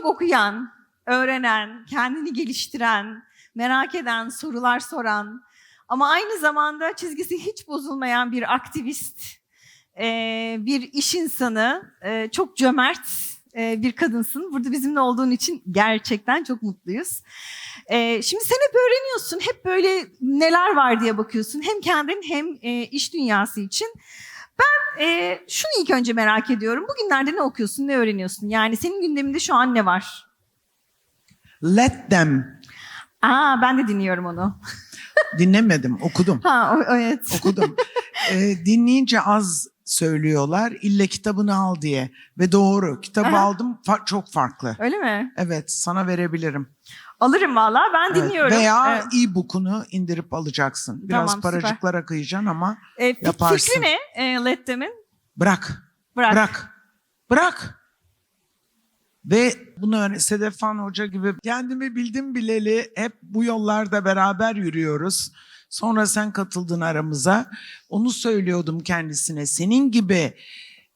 çok okuyan, öğrenen, kendini geliştiren, merak eden, sorular soran ama aynı zamanda çizgisi hiç bozulmayan bir aktivist, bir iş insanı, çok cömert bir kadınsın. Burada bizimle olduğun için gerçekten çok mutluyuz. Şimdi sen hep öğreniyorsun, hep böyle neler var diye bakıyorsun. Hem kendin hem iş dünyası için. Ben e, şunu ilk önce merak ediyorum. Bugünlerde ne okuyorsun, ne öğreniyorsun? Yani senin gündeminde şu an ne var? Let them. Aa ben de dinliyorum onu. Dinlemedim, okudum. Ha o, evet. Okudum. Ee, dinleyince az söylüyorlar. İlle kitabını al diye. Ve doğru. Kitabı Aha. aldım. fa- çok farklı. Öyle mi? Evet, sana verebilirim. Alırım valla ben Evet, dinliyorum. Veya Evet. e-book'unu indirip alacaksın. Biraz Tamam, süper. paracıklara kıyacaksın ama E, yaparsın. fikri ne e, Let Them'in? bırak. Bırak. Bırak. Bırak. Ve bunu öğren- Sedef Han Hoca gibi kendimi bildim bileli hep bu yollarda beraber yürüyoruz. Sonra sen katıldın aramıza. Onu söylüyordum kendisine. Senin gibi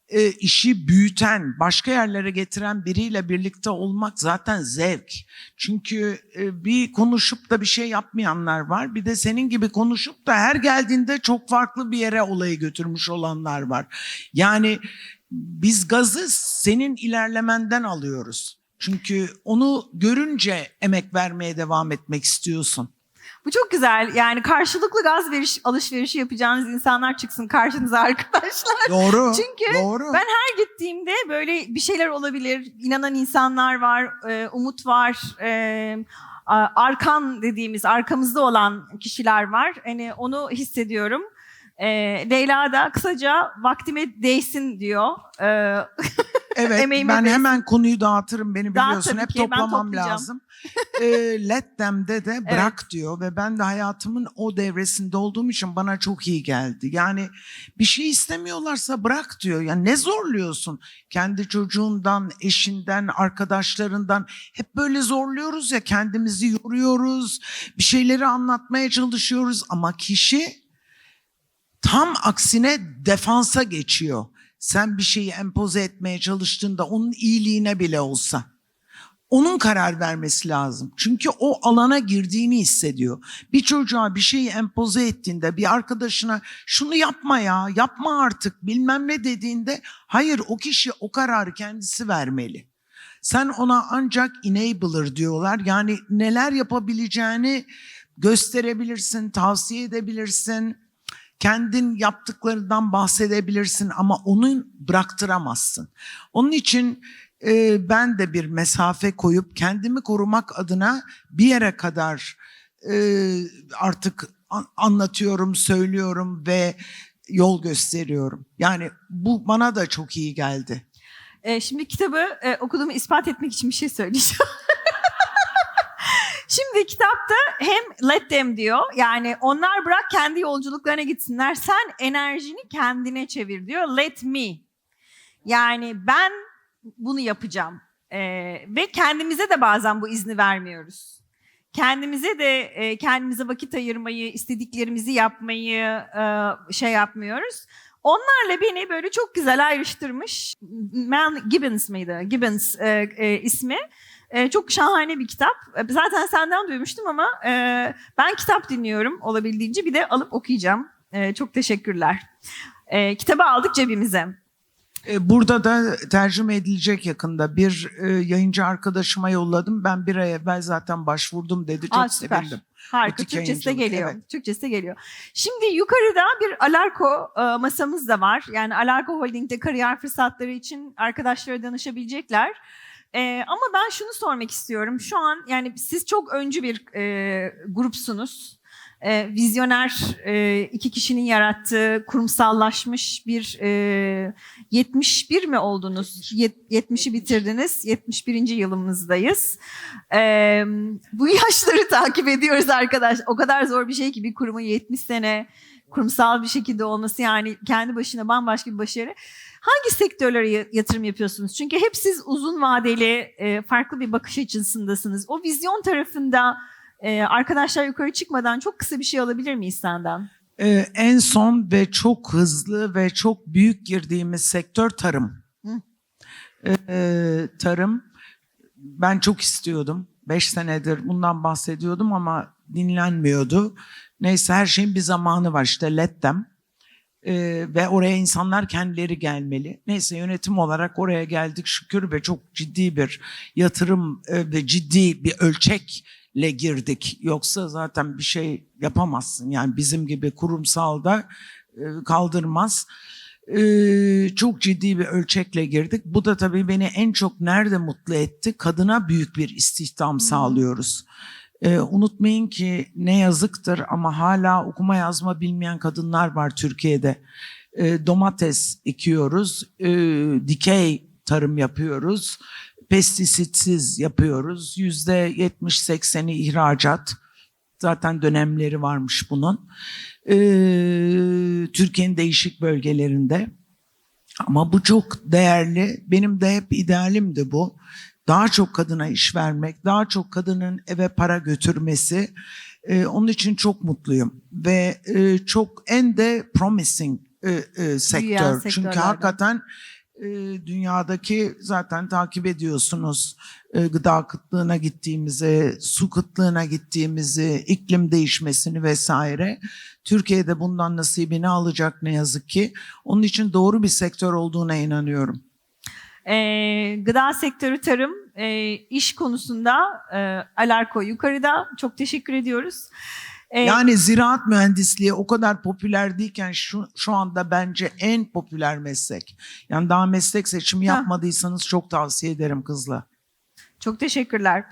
e, işi büyüten, başka yerlere getiren biriyle birlikte olmak zaten zevk. Çünkü e, bir konuşup da bir şey yapmayanlar var. Bir de senin gibi konuşup da her geldiğinde çok farklı bir yere olayı götürmüş olanlar var. Yani biz gazı senin ilerlemenden alıyoruz. Çünkü onu görünce emek vermeye devam etmek istiyorsun. Bu çok güzel. Yani karşılıklı gaz veriş, alışverişi yapacağınız insanlar çıksın karşınıza arkadaşlar. Doğru. Çünkü doğru. Ben her gittiğimde böyle bir şeyler olabilir. İnanan insanlar var, e, umut var. e, arkan dediğimiz arkamızda olan kişiler var. Hani onu hissediyorum. E, Leyla da kısaca vaktime değsin diyor. E, Evet Emeğime ben değsin. hemen konuyu dağıtırım beni Dağıt biliyorsun tabii hep ki, ben toplamam toplayacağım. lazım. e, let them'de de bırak diyor ve ben de hayatımın o devresinde olduğum için bana çok iyi geldi. Yani bir şey istemiyorlarsa bırak diyor. Yani ne zorluyorsun? Kendi çocuğundan, eşinden, arkadaşlarından hep böyle zorluyoruz ya kendimizi yoruyoruz. Bir şeyleri anlatmaya çalışıyoruz ama kişi tam aksine defansa geçiyor. Sen bir şeyi empoze etmeye çalıştığında onun iyiliğine bile olsa. Onun karar vermesi lazım. Çünkü o alana girdiğini hissediyor. Bir çocuğa bir şeyi empoze ettiğinde, bir arkadaşına şunu yapma ya, yapma artık bilmem ne dediğinde hayır o kişi o kararı kendisi vermeli. Sen ona ancak enabler diyorlar. Yani neler yapabileceğini gösterebilirsin, tavsiye edebilirsin kendin yaptıklarından bahsedebilirsin ama onu bıraktıramazsın. Onun için e, ben de bir mesafe koyup kendimi korumak adına bir yere kadar e, artık an- anlatıyorum, söylüyorum ve yol gösteriyorum. Yani bu bana da çok iyi geldi. e, şimdi kitabı e, okuduğumu ispat etmek için bir şey söyleyeceğim. Şimdi kitapta hem let them diyor yani onlar bırak kendi yolculuklarına gitsinler sen enerjini kendine çevir diyor let me yani ben bunu yapacağım Ee, ve kendimize de bazen bu izni vermiyoruz. Kendimize de e, kendimize vakit ayırmayı, istediklerimizi yapmayı e, şey yapmıyoruz. Onlarla beni böyle çok güzel ayrıştırmış. Mel Gibbons mıydı? Gibbons e, e, ismi. E, çok şahane bir kitap. E, Zaten senden duymuştum ama e, ben kitap dinliyorum olabildiğince bir de alıp okuyacağım. E, çok teşekkürler. E, kitabı aldık cebimize. E, Burada da tercüme edilecek yakında bir e, yayıncı arkadaşıma yolladım. Ben bir ay evvel zaten başvurdum dedi. Çok Aa, süper. sevindim. Harika. Butik Türkçesi de geliyor. evet. Türkçesi de geliyor. Şimdi yukarıda bir Alarko e, masamız da var. Yani Alarko Holding'de kariyer fırsatları için arkadaşlara danışabilecekler. E, ama ben şunu sormak istiyorum. Şu an yani siz çok öncü bir e, grupsunuz. E, vizyoner e, iki kişinin yarattığı kurumsallaşmış bir e, 71 mi oldunuz? Yet- 70'i bitirdiniz. 71. yılımızdayız. E, bu yaşları takip ediyoruz arkadaş. O kadar zor bir şey ki bir kurumun 70 sene kurumsal bir şekilde olması yani kendi başına bambaşka bir başarı. Hangi sektörlere ya- yatırım yapıyorsunuz? Çünkü hep siz uzun vadeli e, farklı bir bakış açısındasınız. O vizyon tarafında e, arkadaşlar yukarı çıkmadan çok kısa bir şey alabilir miyiz senden? Ee, en son ve çok hızlı ve çok büyük girdiğimiz sektör tarım. Hı. Ee, tarım ben çok istiyordum. Beş senedir bundan bahsediyordum ama dinlenmiyordu. Neyse her şeyin bir zamanı var işte let them. Ee, ve oraya insanlar kendileri gelmeli. Neyse yönetim olarak oraya geldik şükür ve çok ciddi bir yatırım e, ve ciddi bir ölçekle girdik. Yoksa zaten bir şey yapamazsın. Yani bizim gibi kurumsalda e, kaldırmaz. Ee, çok ciddi bir ölçekle girdik. Bu da tabii beni en çok nerede mutlu etti? Kadına büyük bir istihdam sağlıyoruz. Ee, unutmayın ki ne yazıktır ama hala okuma yazma bilmeyen kadınlar var Türkiye'de. Ee, domates ekiyoruz, ee, dikey tarım yapıyoruz, pestisitsiz yapıyoruz. Yüzde 70-80'i ihracat. Zaten dönemleri varmış bunun. Ee, Türkiye'nin değişik bölgelerinde. Ama bu çok değerli. Benim de hep idealimdi bu. Daha çok kadına iş vermek, daha çok kadının eve para götürmesi. Ee, onun için çok mutluyum. Ve e, çok en de promising e, e, sektör. Çünkü hakikaten e, dünyadaki zaten takip ediyorsunuz e, gıda kıtlığına gittiğimizi, su kıtlığına gittiğimizi, iklim değişmesini vesaire. Türkiye'de bundan nasibini alacak ne yazık ki. Onun için doğru bir sektör olduğuna inanıyorum. Ee, gıda sektörü tarım e, iş konusunda e, Alarko yukarıda. Çok teşekkür ediyoruz. Ee, Yani ziraat mühendisliği o kadar popüler değilken şu, şu anda bence en popüler meslek. Yani daha meslek seçimi Ha. yapmadıysanız çok tavsiye ederim kızla. Çok teşekkürler.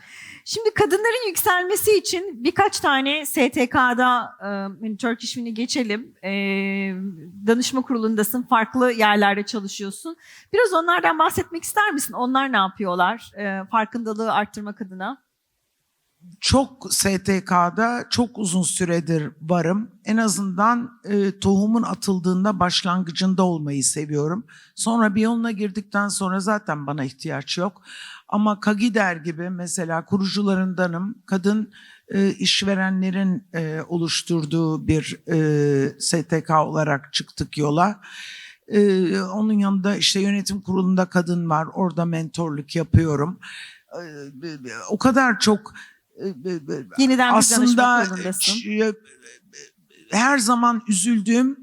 Şimdi kadınların yükselmesi için birkaç tane STK'da e, hani Turkish Win'i geçelim. E, danışma kurulundasın, farklı yerlerde çalışıyorsun. Biraz onlardan bahsetmek ister misin? Onlar ne yapıyorlar? E, farkındalığı arttırmak adına. Çok STK'da çok uzun süredir varım. En azından e, tohumun atıldığında başlangıcında olmayı seviyorum. Sonra bir yoluna girdikten sonra zaten bana ihtiyaç yok. Ama Kagider gibi mesela kurucularındanım. Kadın e, işverenlerin e, oluşturduğu bir e, STK olarak çıktık yola. E, onun yanında işte yönetim kurulunda kadın var. Orada mentorluk yapıyorum. E, o kadar çok Yeniden aslında her zaman üzüldüğüm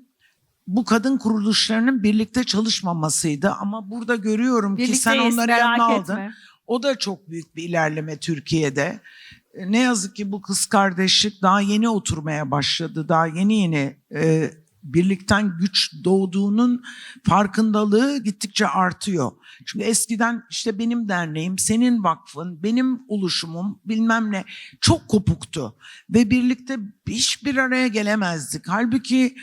bu kadın kuruluşlarının birlikte çalışmamasıydı ama burada görüyorum ki sen onları yanına aldın. etme. O da çok büyük bir ilerleme Türkiye'de. Ne yazık ki bu kız kardeşlik daha yeni oturmaya başladı. Daha yeni yeni e, birlikten güç doğduğunun farkındalığı gittikçe artıyor. Çünkü eskiden işte benim derneğim, senin vakfın, benim oluşumum bilmem ne çok kopuktu. Ve birlikte hiçbir araya gelemezdik. Halbuki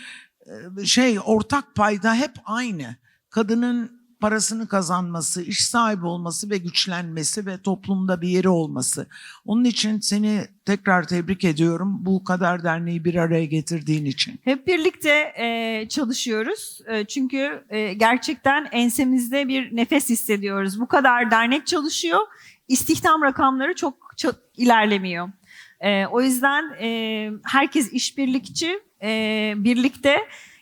e, şey ortak payda hep aynı. Kadının parasını kazanması, iş sahibi olması ve güçlenmesi ve toplumda bir yeri olması. Onun için seni tekrar tebrik ediyorum. Bu kadar derneği bir araya getirdiğin için. Hep birlikte e, çalışıyoruz. E, çünkü e, gerçekten ensemizde bir nefes hissediyoruz. Bu kadar dernek çalışıyor. İstihdam rakamları çok, çok ilerlemiyor. E, o yüzden e, herkes işbirlikçi, e, birlikte.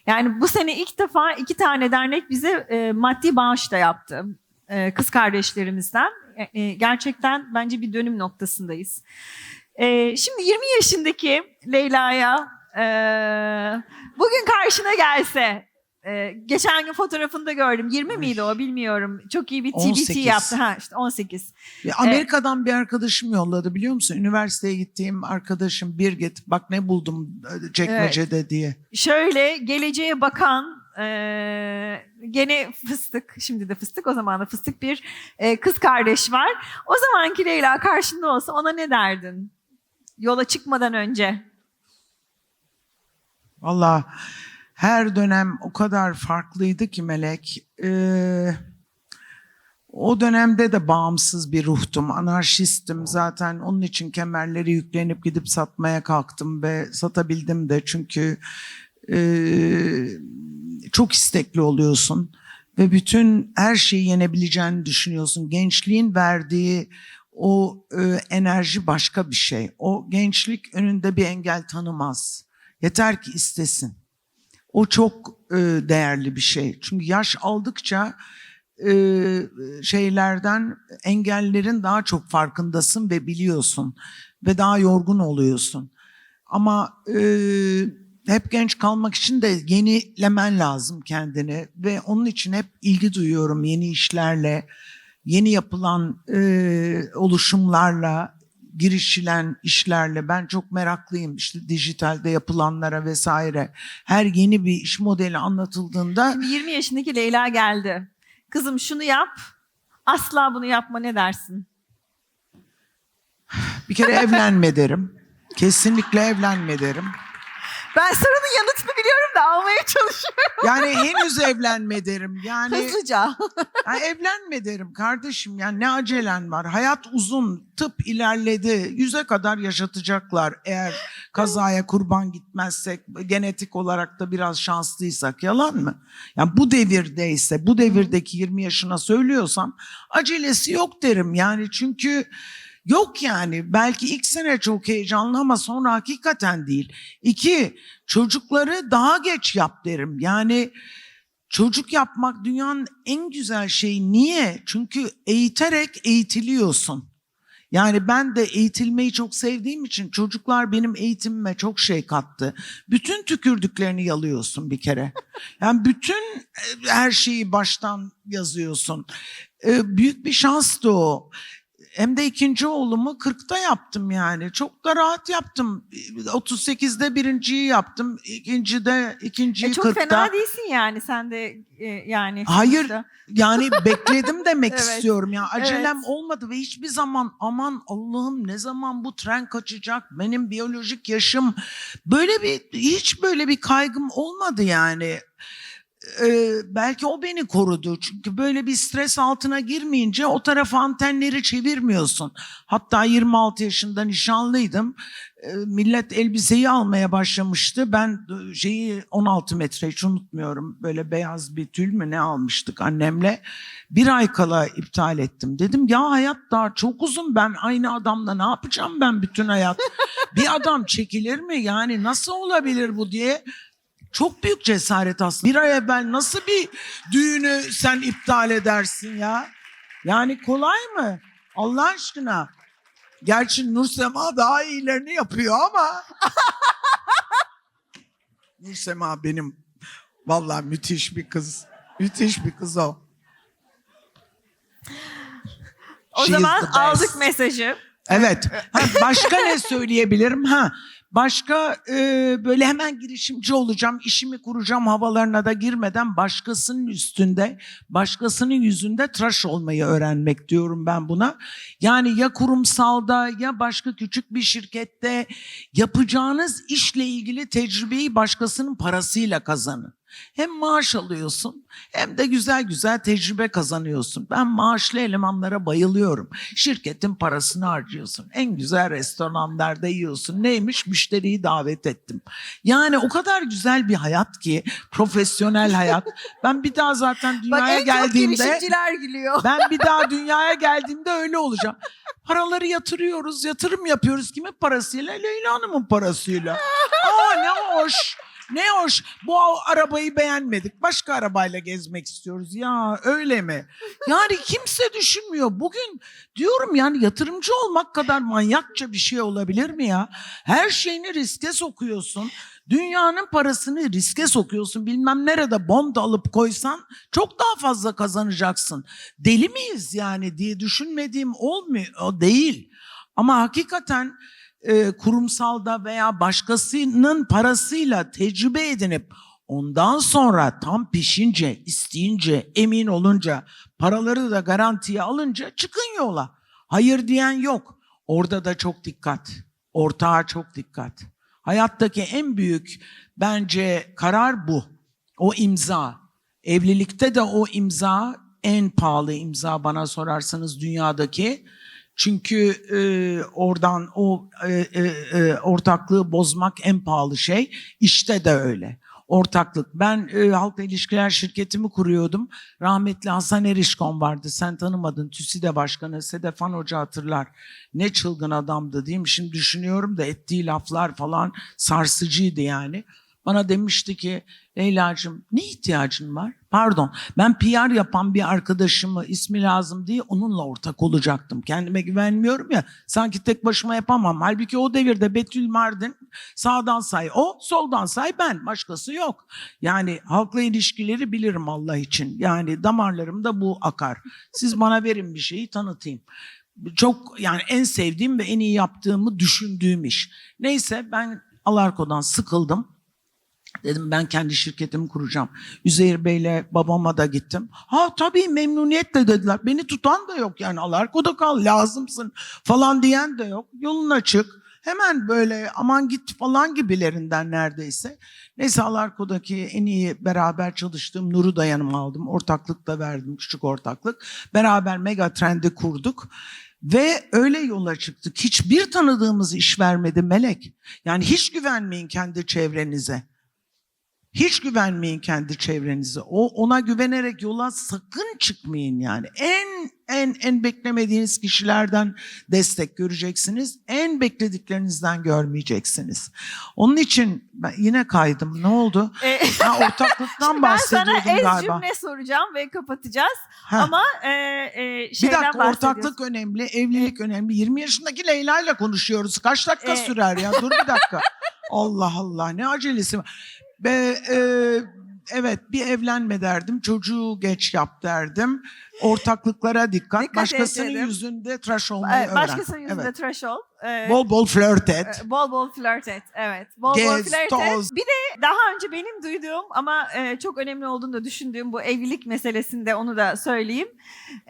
Yani bu sene ilk defa iki tane dernek bize e, maddi bağış da yaptı. E, kız kardeşlerimizden. E, e, gerçekten bence bir dönüm noktasındayız. E, şimdi 20 yaşındaki Leyla'ya e, bugün karşına gelse, e, geçen gün fotoğrafında gördüm. 20 miydi o bilmiyorum. Çok iyi bir TBT 18. yaptı. Ha işte 18. Ya Amerika'dan bir arkadaşım yolladı biliyor musun? Üniversiteye gittiğim arkadaşım Birgit bak ne buldum çekmecede diye. Şöyle geleceğe bakan e, gene fıstık, şimdi de fıstık, o zaman da fıstık bir e, kız kardeş var. O zamanki Leyla karşında olsa ona ne derdin? Yola çıkmadan önce. Valla her dönem o kadar farklıydı ki Melek. Ee, o dönemde de bağımsız bir ruhtum, anarşistim zaten. Onun için kemerleri yüklenip gidip satmaya kalktım ve satabildim de. Çünkü e, çok istekli oluyorsun ve bütün her şeyi yenebileceğini düşünüyorsun. Gençliğin verdiği o e, enerji başka bir şey. O gençlik önünde bir engel tanımaz. Yeter ki istesin. O çok e, değerli bir şey. Çünkü yaş aldıkça e, şeylerden engellerin daha çok farkındasın ve biliyorsun ve daha yorgun oluyorsun. Ama e, hep genç kalmak için de yenilemen lazım kendini ve onun için hep ilgi duyuyorum yeni işlerle, yeni yapılan e, oluşumlarla, girişilen işlerle. Ben çok meraklıyım işte dijitalde yapılanlara vesaire. Her yeni bir iş modeli anlatıldığında Şimdi 20 yaşındaki Leyla geldi. Kızım şunu yap. Asla bunu yapma ne dersin? bir kere evlenme derim. Kesinlikle evlenme derim. Ben sorunun yanıtını biliyorum da almaya çalışıyorum Yani henüz evlenme derim. Yani hızlıca. Ha, evlenme derim kardeşim yani ne acelen var. Hayat uzun, tıp ilerledi. Yüze kadar yaşatacaklar eğer kazaya kurban gitmezsek, genetik olarak da biraz şanslıysak yalan mı? Yani bu devirdeyse, bu devirdeki 20 yaşına söylüyorsam acelesi yok derim. Yani çünkü yok yani belki ilk sene çok heyecanlı ama sonra hakikaten değil. İki, çocukları daha geç yap derim. Yani Çocuk yapmak dünyanın en güzel şeyi. Niye? Çünkü eğiterek eğitiliyorsun. Yani ben de eğitilmeyi çok sevdiğim için çocuklar benim eğitimime çok şey kattı. Bütün tükürdüklerini yalıyorsun bir kere. Yani bütün e, her şeyi baştan yazıyorsun. E, Büyük bir şanstı o. Hem de ikinci oğlumu 40'ta yaptım yani. Çok da rahat yaptım. 38'de birinciyi yaptım. İkincide ikinciyi E, çok 40'ta. fena değilsin yani sen de e, yani. Hayır. sonuçta. Yani bekledim demek Evet. istiyorum ya. Acelem Evet. olmadı ve hiçbir zaman aman Allah'ım ne zaman bu tren kaçacak? Benim biyolojik yaşım böyle bir hiç böyle bir kaygım olmadı yani. Ee, belki o beni korudu. Çünkü böyle bir stres altına girmeyince o tarafa antenleri çevirmiyorsun. Hatta 26 yaşında nişanlıydım. Ee, millet elbiseyi almaya başlamıştı. Ben e, şeyi 16 metre hiç unutmuyorum. Böyle beyaz bir tül mü ne almıştık annemle. Bir ay kala iptal ettim. Dedim ya hayat daha çok uzun. Ben aynı adamla ne yapacağım ben bütün hayat? bir adam çekilir mi? Yani nasıl olabilir bu diye çok büyük cesaret aslında. Bir ay evvel nasıl bir düğünü sen iptal edersin ya? Yani kolay mı? Allah aşkına. Gerçi Nursema daha iyilerini yapıyor ama. Nursema benim vallahi müthiş bir kız. Müthiş bir kız o. O She zaman aldık mesajı. Evet. Ha, başka ne söyleyebilirim? Ha, başka e, böyle hemen girişimci olacağım, işimi kuracağım havalarına da girmeden başkasının üstünde, başkasının yüzünde tıraş olmayı öğrenmek diyorum ben buna. Yani ya kurumsalda ya başka küçük bir şirkette yapacağınız işle ilgili tecrübeyi başkasının parasıyla kazanın. Hem maaş alıyorsun hem de güzel güzel tecrübe kazanıyorsun. Ben maaşlı elemanlara bayılıyorum. Şirketin parasını harcıyorsun. En güzel restoranlarda yiyorsun. Neymiş? Müşteriyi davet ettim. Yani o kadar güzel bir hayat ki profesyonel hayat. Ben bir daha zaten Bak dünyaya çok geldiğimde gülüyor. ben bir daha dünyaya geldiğimde öyle olacağım. Paraları yatırıyoruz, yatırım yapıyoruz. Kimin parasıyla? Leyla Hanım'ın parasıyla. Aa ne hoş. Ne hoş. Bu arabayı beğenmedik. Başka arabayla gezmek istiyoruz. Ya öyle mi? Yani kimse düşünmüyor. Bugün diyorum yani yatırımcı olmak kadar manyakça bir şey olabilir mi ya? Her şeyini riske sokuyorsun. Dünyanın parasını riske sokuyorsun. Bilmem nerede bond alıp koysan çok daha fazla kazanacaksın. Deli miyiz yani diye düşünmediğim olmuyor. O değil. Ama hakikaten e, kurumsalda veya başkasının parasıyla tecrübe edinip ondan sonra tam pişince, isteyince, emin olunca, paraları da garantiye alınca çıkın yola. Hayır diyen yok. Orada da çok dikkat. Ortağa çok dikkat. Hayattaki en büyük bence karar bu. O imza. Evlilikte de o imza en pahalı imza bana sorarsanız dünyadaki. Çünkü e, oradan o e, e, e, ortaklığı bozmak en pahalı şey. İşte de öyle. Ortaklık. Ben e, halkla ilişkiler şirketimi kuruyordum. Rahmetli Hasan Erişkon vardı. Sen tanımadın. TÜSİDE Başkanı Sedefan Hoca hatırlar. Ne çılgın adamdı değil mi? Şimdi düşünüyorum da ettiği laflar falan sarsıcıydı yani. Bana demişti ki Leyla'cığım ne ihtiyacın var? Pardon ben PR yapan bir arkadaşımı ismi lazım diye onunla ortak olacaktım. Kendime güvenmiyorum ya sanki tek başıma yapamam. Halbuki o devirde Betül Mardin sağdan say o soldan say ben başkası yok. Yani halkla ilişkileri bilirim Allah için. Yani damarlarımda bu akar. Siz bana verin bir şeyi tanıtayım. Çok yani en sevdiğim ve en iyi yaptığımı düşündüğüm iş. Neyse ben Alarko'dan sıkıldım. Dedim ben kendi şirketimi kuracağım. Üzeyir Bey'le babama da gittim. Ha tabii memnuniyetle dediler. Beni tutan da yok yani Alarko'da kal lazımsın falan diyen de yok. Yolun açık. Hemen böyle aman git falan gibilerinden neredeyse. Neyse Alarko'daki en iyi beraber çalıştığım Nur'u da yanıma aldım. Ortaklık da verdim, küçük ortaklık. Beraber Mega Trend'i kurduk. Ve öyle yola çıktık. Hiçbir tanıdığımız iş vermedi Melek. Yani hiç güvenmeyin kendi çevrenize. Hiç güvenmeyin kendi çevrenize. O ona güvenerek yola sakın çıkmayın yani. En en en beklemediğiniz kişilerden destek göreceksiniz. En beklediklerinizden görmeyeceksiniz. Onun için ben yine kaydım. Ne oldu? E, Ha, ortaklıktan ben sana bahsediyordum ez galiba. cümle soracağım ve kapatacağız. Ha. Ama e, e, Bir dakika ortaklık önemli, evlilik önemli. 20 yaşındaki Leyla ile konuşuyoruz. Kaç dakika Ee, sürer ya? Dur bir dakika. Allah Allah ne acelesi var. Be, e, evet bir evlenme derdim. Çocuğu geç yap derdim. Ortaklıklara dikkat. Dikkat Başkasının edelim. yüzünde tıraş olmayı E, öğren. Başkasının yüzünde Evet. tıraş ol. E, Bol bol flört et. e, Bol bol flört et. Evet. Bol bol Gez, flört et. toz. Bir de daha önce benim duyduğum ama e, çok önemli olduğunu da düşündüğüm bu evlilik meselesinde onu da söyleyeyim.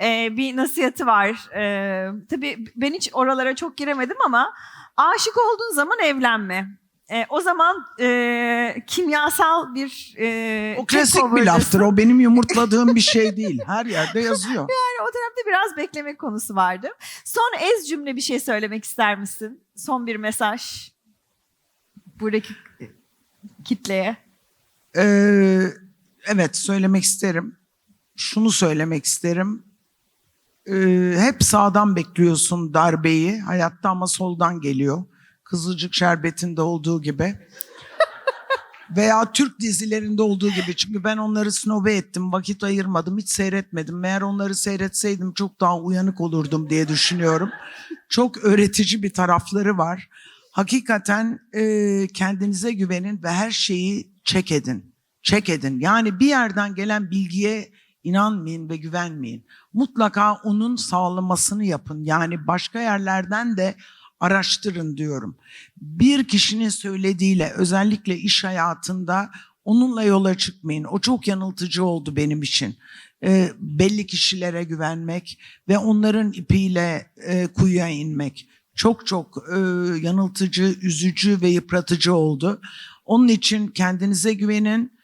E, bir nasihatı var. E, tabii ben hiç oralara çok giremedim ama aşık olduğun zaman evlenme. E, o zaman e, kimyasal bir e, O klasik bir laftır. O benim yumurtladığım bir şey değil. Her yerde yazıyor. Yani o tarafta biraz bekleme konusu vardı. Son ez cümle bir şey söylemek ister misin? Son bir mesaj buradaki e, kitleye. Ee, evet söylemek isterim. Şunu söylemek isterim. Ee, hep sağdan bekliyorsun darbeyi. Hayatta ama soldan geliyor. Kızılcık Şerbeti'nde olduğu gibi. Veya Türk dizilerinde olduğu gibi. Çünkü ben onları snobe ettim. Vakit ayırmadım. Hiç seyretmedim. Meğer onları seyretseydim çok daha uyanık olurdum diye düşünüyorum. Çok öğretici bir tarafları var. Hakikaten e, kendinize güvenin ve her şeyi check edin. Check edin. Yani bir yerden gelen bilgiye inanmayın ve güvenmeyin. Mutlaka onun sağlamasını yapın. Yani başka yerlerden de araştırın diyorum. Bir kişinin söylediğiyle özellikle iş hayatında onunla yola çıkmayın. O çok yanıltıcı oldu benim için. Ee, belli kişilere güvenmek ve onların ipiyle e, kuyuya inmek çok çok e, yanıltıcı, üzücü ve yıpratıcı oldu. Onun için kendinize güvenin.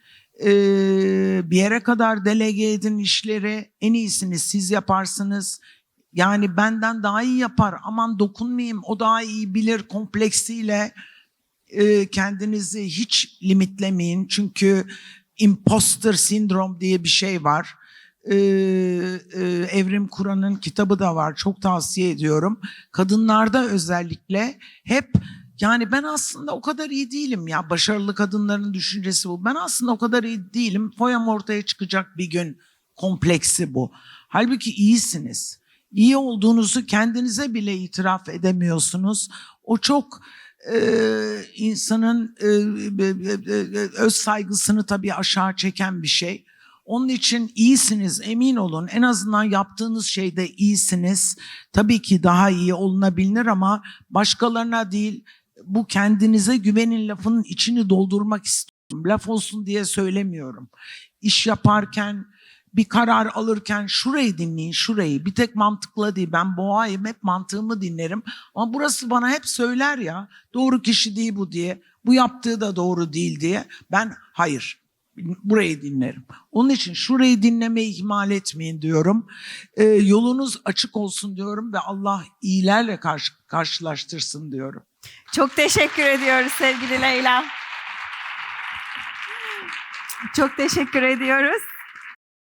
Ee, bir yere kadar delege edin işleri. En iyisini siz yaparsınız. Yani benden daha iyi yapar. Aman dokunmayayım. O daha iyi bilir kompleksiyle e, kendinizi hiç limitlemeyin. Çünkü imposter sindrom diye bir şey var. Ee, e, Evrim Kur'an'ın kitabı da var. Çok tavsiye ediyorum. Kadınlarda özellikle hep yani ben aslında o kadar iyi değilim ya. Başarılı kadınların düşüncesi bu. Ben aslında o kadar iyi değilim. Foyam ortaya çıkacak bir gün kompleksi bu. Halbuki iyisiniz. İyi olduğunuzu kendinize bile itiraf edemiyorsunuz. O çok e, insanın e, e, e, öz saygısını tabii aşağı çeken bir şey. Onun için iyisiniz emin olun. En azından yaptığınız şeyde iyisiniz. Tabii ki daha iyi olunabilir ama başkalarına değil bu kendinize güvenin lafının içini doldurmak istiyorum. Laf olsun diye söylemiyorum. İş yaparken bir karar alırken şurayı dinleyin şurayı. Bir tek mantıkla değil. Ben boğayım hep mantığımı dinlerim. Ama burası bana hep söyler ya doğru kişi değil bu diye. Bu yaptığı da doğru değil diye. Ben hayır burayı dinlerim. Onun için şurayı dinlemeyi ihmal etmeyin diyorum. Ee, yolunuz açık olsun diyorum ve Allah iyilerle karşı, karşılaştırsın diyorum. Çok teşekkür ediyoruz sevgili Leyla. Çok teşekkür ediyoruz.